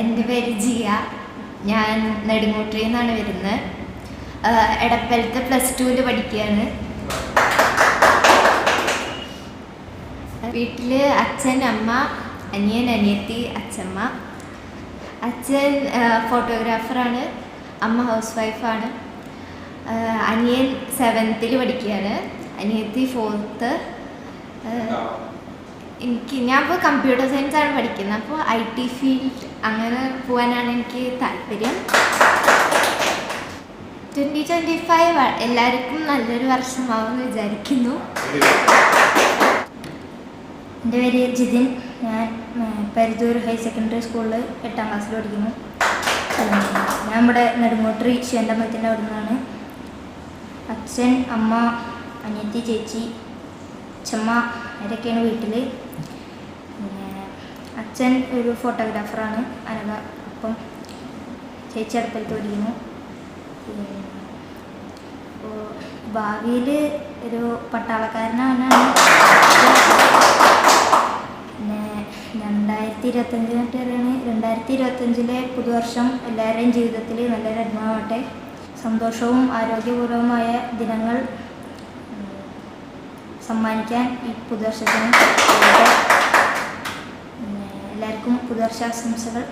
എന്റെ പേര് ജിയ. ഞാൻ നെടുങ്ങോട്ടിൽ നിന്നാണ് വരുന്നത് എടപ്പലത്ത് പ്ലസ് ടുവിൽ പഠിക്കുകയാണ്. വീട്ടിൽ അച്ഛൻ അമ്മ അനിയൻ അനിയത്തി അച്ഛമ്മ. അച്ഛൻ ഫോട്ടോഗ്രാഫറാണ്. അമ്മ ഹൗസ് വൈഫാണ്. അനിയൻ സെവൻത്തിൽ പഠിക്കുകയാണ്. അനിയത്തി ഫോർത്ത് എനിക്ക് ഞാൻ ഇപ്പോൾ കമ്പ്യൂട്ടർ സയൻസ് ആണ് പഠിക്കുന്നത്. അപ്പോൾ ഐ ടി ഫീൽഡ് അങ്ങനെ പോകാനാണ് എനിക്ക് താല്പര്യം. ട്വന്റി ട്വന്റി ഫൈവ് എല്ലാവർക്കും നല്ലൊരു വർഷമാവുമെന്ന് വിചാരിക്കുന്നു. എന്റെ പേര് ജിതിൻ. ഞാൻ പരിദൂർ ഹയർ സെക്കൻഡറി സ്കൂളിൽ എട്ടാം ക്ലാസ്സിൽ പഠിക്കുന്നു. ഞാൻ ഇവിടെ നെടുങ്ങോട്ടറി ശിവന്റമ്പലത്തിന്റെ അവിടെ നിന്നാണ് അച്ഛൻ അമ്മ അനിയത്തി ചേച്ചി അച്ഛമ്മ അവരൊക്കെയാണ് വീട്ടിൽ പിന്നെ അച്ഛൻ ഒരു ഫോട്ടോഗ്രാഫറാണ് അനഘ അപ്പം ചേച്ചി അടുപ്പലത്ത് പഠിക്കുന്നു അപ്പോൾ ഭാവിയിൽ ഒരു പട്ടാളക്കാരനാണ് പിന്നെ രണ്ടായിരത്തി ഇരുപത്തഞ്ച് മറ്റേ പറയുകയാണ് രണ്ടായിരത്തി ഇരുപത്തഞ്ചിലെ പുതുവർഷം എല്ലാവരുടെയും ജീവിതത്തിൽ നല്ലൊരു അനുഭവമാവട്ടെ. സന്തോഷവും ആരോഗ്യപൂർവമായ ദിനങ്ങൾ സമ്മാനിക്കാൻ ഈ പുതുവർഷത്തിന് എല്ലാവർക്കും പുതുവർഷാശംസകൾ.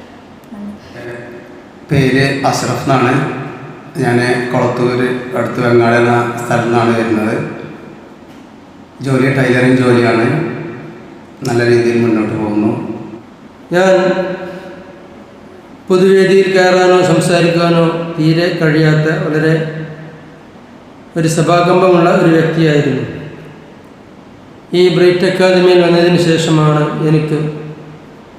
പേര് അഷ്റഫ് എന്നാണ്. ഞാൻ കൊളത്തൂർ അടുത്ത് വെങ്ങാട് എന്ന സ്ഥലത്തു നിന്നാണ് വരുന്നത്. ജോലി ടൈലറിങ് ജോലിയാണ്. നല്ല രീതിയിൽ മുന്നോട്ട് പോകുന്നു. ഞാൻ പൊതുവേദിയിൽ കയറാനോ സംസാരിക്കാനോ തീരെ കഴിയാത്ത വളരെ ഒരു സഭാകമ്പമുള്ള ഒരു വ്യക്തിയായിരുന്നു. ഈ ബ്രൈറ്റ് അക്കാദമിയിൽ വന്നതിന് ശേഷമാണ് എനിക്ക്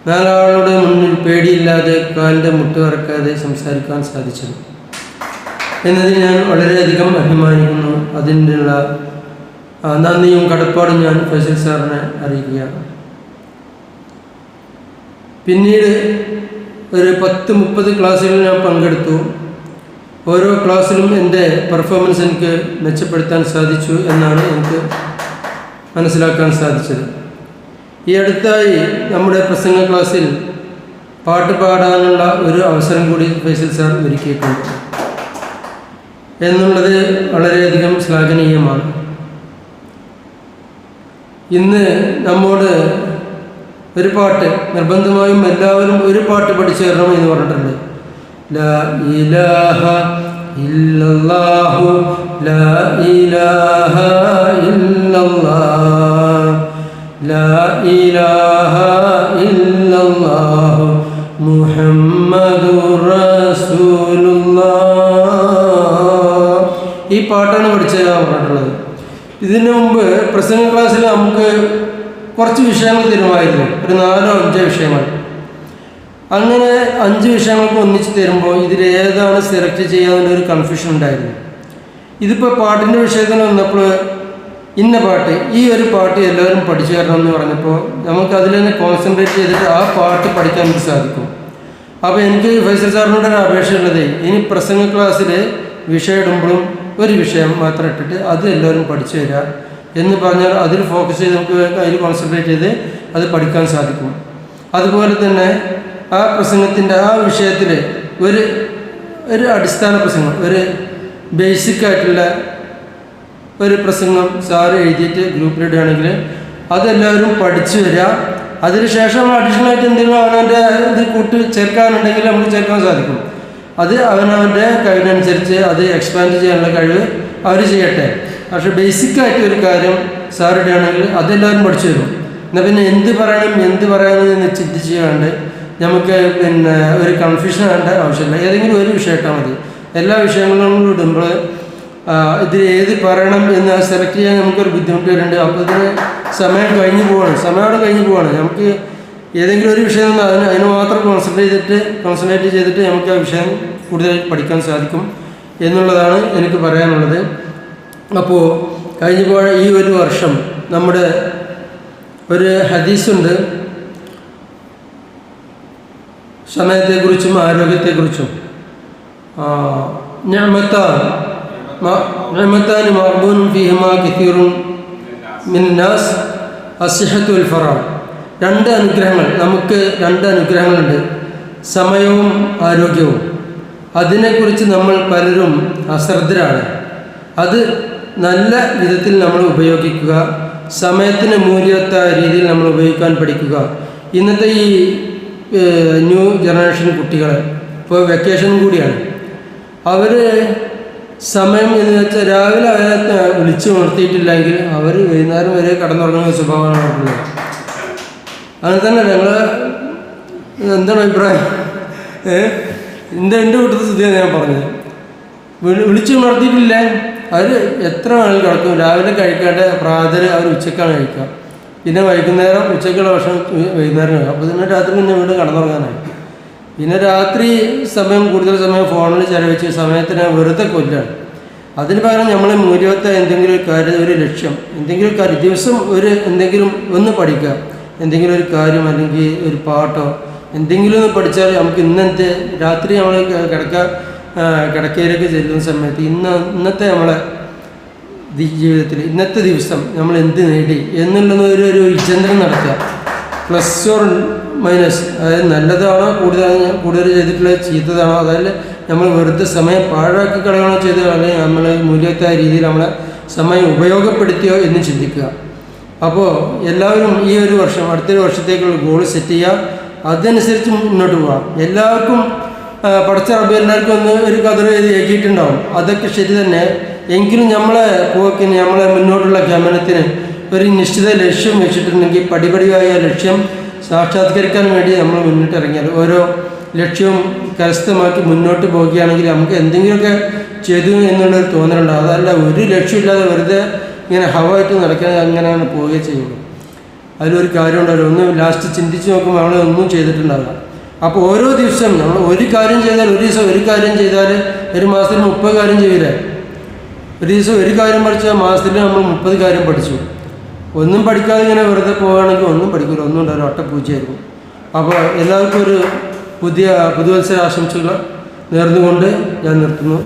നാലാളുടെ മുന്നിൽ പേടിയില്ലാതെ കാലിന്റെ മുട്ട് വറക്കാതെ സംസാരിക്കാൻ സാധിച്ചത്. എന്നതിൽ ഞാൻ വളരെയധികം അഭിമാനിക്കുന്നു. അതിനുള്ള നന്ദിയും കടപ്പാടും ഞാൻ ഫൈസൽ സാറിനെ അറിയിക്കുകയാണ്. പിന്നീട് ഒരു പത്ത് മുപ്പത് ക്ലാസ്സുകളിൽ ഞാൻ പങ്കെടുത്തു. ഓരോ ക്ലാസ്സിലും എന്റെ പെർഫോമൻസ് എനിക്ക് മെച്ചപ്പെടുത്താൻ സാധിച്ചു എന്നാണ് എനിക്ക് മനസ്സിലാക്കാൻ സാധിച്ചത്. ഈ അടുത്തായി നമ്മുടെ പ്രസംഗ ക്ലാസ്സിൽ പാട്ട് പാടാനുള്ള ഒരു അവസരം കൂടി ഫൈസൽ സാർ ഒരുക്കിയിട്ടുണ്ട്. എന്നുള്ളത് വളരെയധികം ശ്ലാഘനീയമാണ്. ഇന്ന് നമ്മോട് ഒരു പാട്ട് നിർബന്ധമായും എല്ലാവരും ഒരു പാട്ട് പഠിച്ചു തരണം എന്ന് പറഞ്ഞിട്ടുണ്ട്. ഇലാഹ ഇല്ലല്ലാഹു ലാ ഇലാഹ ഇല്ലല്ലാഹ്. ലാ ഇലാഹ ഇല്ലല്ലാഹു മുഹമ്മദുർ റസൂലുള്ളാഹ്. ഈ പാട്ടാണ് പഠിച്ചു തരാൻ പറഞ്ഞിട്ടുള്ളത് ഇതിനു മുമ്പ് പ്രസംഗ ക്ലാസ്സിൽ നമുക്ക് കുറച്ച് വിഷയങ്ങൾ തരുമായിരുന്നു ഒരു നാലോ അഞ്ചോ വിഷയങ്ങൾ. അങ്ങനെ അഞ്ച് വിഷയങ്ങൾക്ക് ഒന്നിച്ച് തരുമ്പോൾ ഇതിൽ ഏതാണ് സെലക്ട് ചെയ്യാന്നുള്ളൊരു കൺഫ്യൂഷൻ ഉണ്ടായിരുന്നു. ഇതിപ്പോൾ പാട്ടിന്റെ വിഷയത്തിൽ വന്നപ്പോൾ ഇന്ന പാട്ട് ഈ ഒരു പാട്ട് എല്ലാവരും പഠിച്ചു തരണം എന്ന് പറഞ്ഞപ്പോൾ നമുക്ക് അതിൽ തന്നെ കോൺസെൻട്രേറ്റ് ചെയ്തിട്ട് ആ പാട്ട് പഠിക്കാൻ വേണ്ടി സാധിക്കും. അപ്പോൾ എനിക്ക് ഫൈസൽ സാറിനോട് ഒരു അപേക്ഷ ഉള്ളത് ഇനി പ്രസംഗ ക്ലാസ്സിൽ വിഷയം ഇടുമ്പോഴും ഒരു വിഷയം മാത്രം ഇട്ടിട്ട് അത് എല്ലാവരും പഠിച്ചു തരിക എന്ന് പറഞ്ഞാൽ അതിൽ ഫോക്കസ് ചെയ്ത് നമുക്ക് അതിൽ കോൺസെൻട്രേറ്റ് ചെയ്ത് അത് പഠിക്കാൻ സാധിക്കും. അതുപോലെ തന്നെ ആ പ്രസംഗത്തിന്റെ ആ വിഷയത്തിൽ ഒരു ഒരു അടിസ്ഥാന പ്രസംഗം ഒരു ബേസിക് ആയിട്ടുള്ള ഒരു പ്രസംഗം സാറ് എഴുതിയിട്ട് ഗ്രൂപ്പിലിടുകയാണെങ്കിൽ അതെല്ലാവരും പഠിച്ചു വരിക. അതിനുശേഷം അഡീഷണൽ ആയിട്ട് എന്തെങ്കിലും അവനവന്റെ ഇത് കൂട്ടി ചേർക്കാനുണ്ടെങ്കിൽ നമുക്ക് ചേർക്കാൻ സാധിക്കും. അത് അവനവന്റെ കഴിവിനനുസരിച്ച് അത് എക്സ്പാൻഡ് ചെയ്യാനുള്ള കഴിവ് അവർ ചെയ്യട്ടെ. പക്ഷേ ബേസിക് ആയിട്ട് ഒരു കാര്യം സാർ ഇടുകയാണെങ്കിൽ അതെല്ലാവരും പഠിച്ചു വരും. എന്നാൽ പിന്നെ എന്ത് പറയണം എന്ത് പറയണം എന്ന് ചിന്തിച്ച് കണ്ട് നമുക്ക് പിന്നെ ഒരു കൺഫ്യൂഷൻ വേണ്ട ആവശ്യമില്ല. ഏതെങ്കിലും ഒരു വിഷയം മതി. എല്ലാ വിഷയങ്ങളും ഇടുമ്പോൾ ഇതിൽ ഏത് പറയണം എന്ന് സെലക്ട് ചെയ്യാൻ നമുക്കൊരു ബുദ്ധിമുട്ട് വരുന്നുണ്ട് അപ്പോൾ ഇതിന് സമയം കഴിഞ്ഞു പോവാണ്. സമയം കഴിഞ്ഞു പോവാണ്. നമുക്ക് ഏതെങ്കിലും ഒരു വിഷയം നമ്മൾ അതിന് അതിന് മാത്രം കോൺസെൻട്രേറ്റ് ചെയ്തിട്ട് കോൺസെൻട്രേറ്റ് ചെയ്തിട്ട് നമുക്ക് ആ വിഷയം കൂടുതൽ പഠിക്കാൻ സാധിക്കും എന്നുള്ളതാണ് എനിക്ക് പറയാനുള്ളത്. അപ്പോൾ കഴിഞ്ഞ പോയ ഈ ഒരു വർഷം നമ്മുടെ ഒരു ഹദീസുണ്ട്. സമയത്തെക്കുറിച്ചും ആരോഗ്യത്തെക്കുറിച്ചും. ഞാമത്താൻ ഞാമത്താൻ മർബൂൻ ഫിഹിമ കിത്തീറും മിന്നാസ് അസിഹത്തു ഫറാൻ രണ്ട് അനുഗ്രഹങ്ങൾ നമുക്ക് രണ്ട് അനുഗ്രഹങ്ങളുണ്ട്. സമയവും ആരോഗ്യവും. അതിനെക്കുറിച്ച് നമ്മൾ പലരും അശ്രദ്ധരാണ്. അത് നല്ല വിധത്തിൽ നമ്മൾ ഉപയോഗിക്കുക. സമയത്തിന് മൂല്യത്തായ രീതിയിൽ നമ്മൾ ഉപയോഗിക്കാൻ പഠിക്കുക. ഇന്നത്തെ ഈ ന്യൂ ജനറേഷൻ കുട്ടികൾ ഇപ്പോൾ വെക്കേഷൻ കൂടിയാണ്. അവർ സമയം എന്ന് വെച്ചാൽ രാവിലെ അവരെ വിളിച്ചു ഉണർത്തിയിട്ടില്ലെങ്കിൽ അവർ വൈകുന്നേരം വരെ കടന്നുറങ്ങുന്ന സ്വഭാവമാണ് ഉള്ളത്. അങ്ങനെ തന്നെ ഞങ്ങൾ എന്താണ് അഭിപ്രായം? എന്റെ എന്റെ വീട്ടിലത്തെ സ്ഥിതിയാണ് ഞാൻ പറഞ്ഞത്. വിളിച്ചു വിളിച്ച് അവർ എത്ര വേണമെങ്കിലും കിടക്കും. രാവിലെ കഴിക്കാണ്ട് പ്രാതൽ അവർ ഉച്ചക്കാണ് കഴിക്കുക. പിന്നെ വൈകുന്നേരം ഉച്ചയ്ക്കുള്ള ഭക്ഷണം വൈകുന്നേരം അപ്പോൾ പിന്നെ രാത്രി പിന്നെ വീണ്ടും കടന്നുറങ്ങാനായി. പിന്നെ രാത്രി സമയം കൂടുതൽ സമയം ഫോണിൽ ചെലവഴിച്ച് സമയത്തിന് വെറുതെ കൊല്ലാണ്. അതിന് പകരം നമ്മൾ മൂല്യവത്ത എന്തെങ്കിലും ഒരു കാര്യം ഒരു ലക്ഷ്യം എന്തെങ്കിലും കാര്യം ദിവസം ഒരു എന്തെങ്കിലും ഒന്ന് പഠിക്കുക. എന്തെങ്കിലും ഒരു കാര്യം അല്ലെങ്കിൽ ഒരു പാട്ടോ എന്തെങ്കിലും ഒന്ന് പഠിച്ചാൽ നമുക്ക് ഇന്നത്തെ രാത്രി നമ്മൾ കിടക്ക കിടക്കയിലേക്ക് ചെല്ലുന്ന സമയത്ത് ഇന്ന് ഇന്നത്തെ നമ്മളെ ജീവിതത്തിൽ ഇന്നത്തെ ദിവസം നമ്മൾ എന്ത് നേടി എന്നുള്ളത് ഒരു ഒരു വിചിന്തനം നടത്തുക. പ്ലസ് ഓർ മൈനസ് അതായത് നല്ലതാണോ കൂടുതൽ കൂടുതൽ ചെയ്തിട്ടുള്ള ചീത്തതാണോ അതായത് നമ്മൾ വെറുതെ സമയം പാഴാക്കി കളയണോ ചെയ്ത അല്ലെങ്കിൽ നമ്മൾ മൂല്യത്തായ രീതിയിൽ നമ്മളെ സമയം ഉപയോഗപ്പെടുത്തിയോ എന്ന് ചിന്തിക്കുക. അപ്പോൾ എല്ലാവരും ഈ ഒരു വർഷം അടുത്തൊരു വർഷത്തേക്കുള്ള ഗോൾ സെറ്റ് ചെയ്യുക. അതനുസരിച്ച് മുന്നോട്ട് പോകാം എല്ലാവർക്കും പഠിച്ച റബ്ബ് എല്ലാവർക്കും ഒന്ന് ഒരു കഥ എഴുതി ഏകിയിട്ടുണ്ടാവും അതൊക്കെ ശരി തന്നെ. എങ്കിലും നമ്മളെ പോക്കിന് നമ്മളെ മുന്നോട്ടുള്ള ഗമനത്തിന് ഒരു നിശ്ചിത ലക്ഷ്യം വെച്ചിട്ടുണ്ടെങ്കിൽ പടിപടിയായ ലക്ഷ്യം സാക്ഷാത്കരിക്കാൻ വേണ്ടി നമ്മൾ മുന്നിട്ട് ഇറങ്ങിയാൽ ഓരോ ലക്ഷ്യവും കരസ്ഥമാക്കി മുന്നോട്ട് പോവുകയാണെങ്കിൽ നമുക്ക് എന്തെങ്കിലുമൊക്കെ ചെയ്തു എന്നുള്ളൊരു തോന്നലുണ്ടാവും അതല്ല ഒരു ലക്ഷ്യമില്ലാതെ വെറുതെ ഇങ്ങനെ ഹവായിട്ട് നടക്കാൻ അങ്ങനെയാണ് പോവുകയും ചെയ്യുള്ളൂ അതിലൊരു കാര്യം ഉണ്ടാവില്ല ഒന്ന് ലാസ്റ്റ് ചിന്തിച്ച് നോക്കുമ്പോൾ നമ്മളെ ഒന്നും ചെയ്തിട്ടുണ്ടാവില്ല. അപ്പോൾ ഓരോ ദിവസം നമ്മൾ ഒരു കാര്യം ചെയ്താൽ ഒരു ദിവസം ഒരു കാര്യം ചെയ്താൽ ഒരു മാസത്തിൽ മുപ്പത് കാര്യം ചെയ്യില്ലേ? ഒരു ദിവസം ഒരു കാര്യം പഠിച്ചാൽ മാസത്തിൽ നമ്മൾ മുപ്പത് കാര്യം പഠിച്ചു. ഒന്നും പഠിക്കാതെ ഇങ്ങനെ വെറുതെ പോവുകയാണെങ്കിൽ ഒന്നും പഠിക്കില്ല ഒന്നും ഉണ്ടാവില്ല. ഒട്ടപ്പൂച്ചയായിരിക്കും അപ്പോൾ എല്ലാവർക്കും ഒരു പുതിയ പുതുവത്സര ആശംസകൾ നേർന്നുകൊണ്ട് ഞാൻ നിർത്തുന്നു.